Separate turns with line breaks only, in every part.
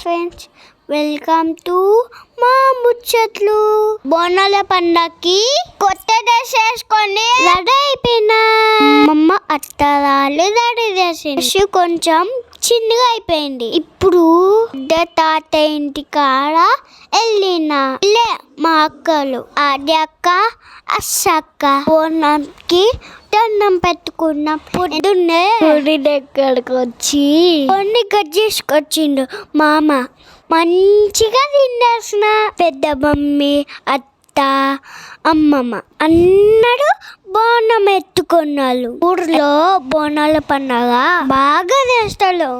Friends welcome to మా ముచ్చట్లు. బోనాల పండక్కి కొత్త డ్రెస్ వేసుకొని రెడీ అయిపోయినా. మమ్మ అత్తరాలు రెడీ చేసింది. కొంచెం చిన్నగా అయిపోయింది. ఇప్పుడు తాత ఇంటి కాడ వెళ్ళిన. లే మా అక్కలు ఆది అక్క అస్సక్క. బోనంకి దండం పెట్టుకున్న పొద్దున్నే గుడి దగ్గరకు వచ్చి కొన్ని కట్ చేసుకొచ్చిండు మామ. మంచిగా తినేసిన పెద్ద మమ్మీ అత్త అమ్మమ్మ. అన్నడు బోనం ఎత్తుకున్నాళ్ళు. ఊర్లో బోనాల పండగ బాగా చేస్తాడు.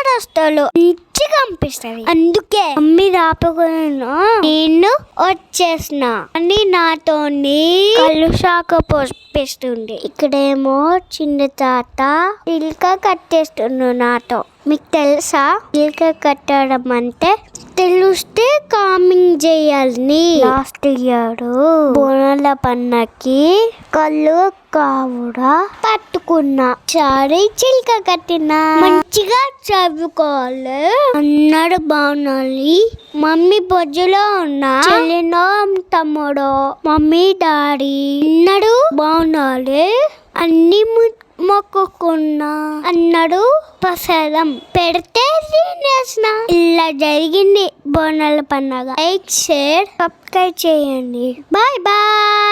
అందరు వస్తాడు మంచిగా అనిపిస్తుంది అందుకే మమ్మీ రాపకుండా నేను వచ్చేసిన. అని నాతోని కళ్ళు శాఖ పోపిస్తుంది. ఇక్కడేమో చిన్న తాత ఇల్క కట్టేస్తుండు నాతో. మీకు తెలుసా? ఇల్క కట్టడం అంటే తెలిస్తే కామింగ్ చేయాలని. లాస్ట్ ఇయర్ బోనాల పన్నకి కళ్ళు కావుడా పట్టుకున్నా సారీ చిల్క కట్టిన. మంచిగా చదువుకోవాలి. అన్నాడు బాగున్నాలి మమ్మీ బొజ్జులో ఉన్నా. చెల్లినో తమ్ముడో మమ్మీ డాడీ. అన్నాడు బాగున్నాలి అన్ని మొక్కుకున్నా. అన్నాడు ప్రసాదం. పెడితే తినేసిన. ఇలా జరిగింది బోనాల పండగ. లైక్ షేర్ సబ్స్క్రైబ్ చేయండి. Bye bye.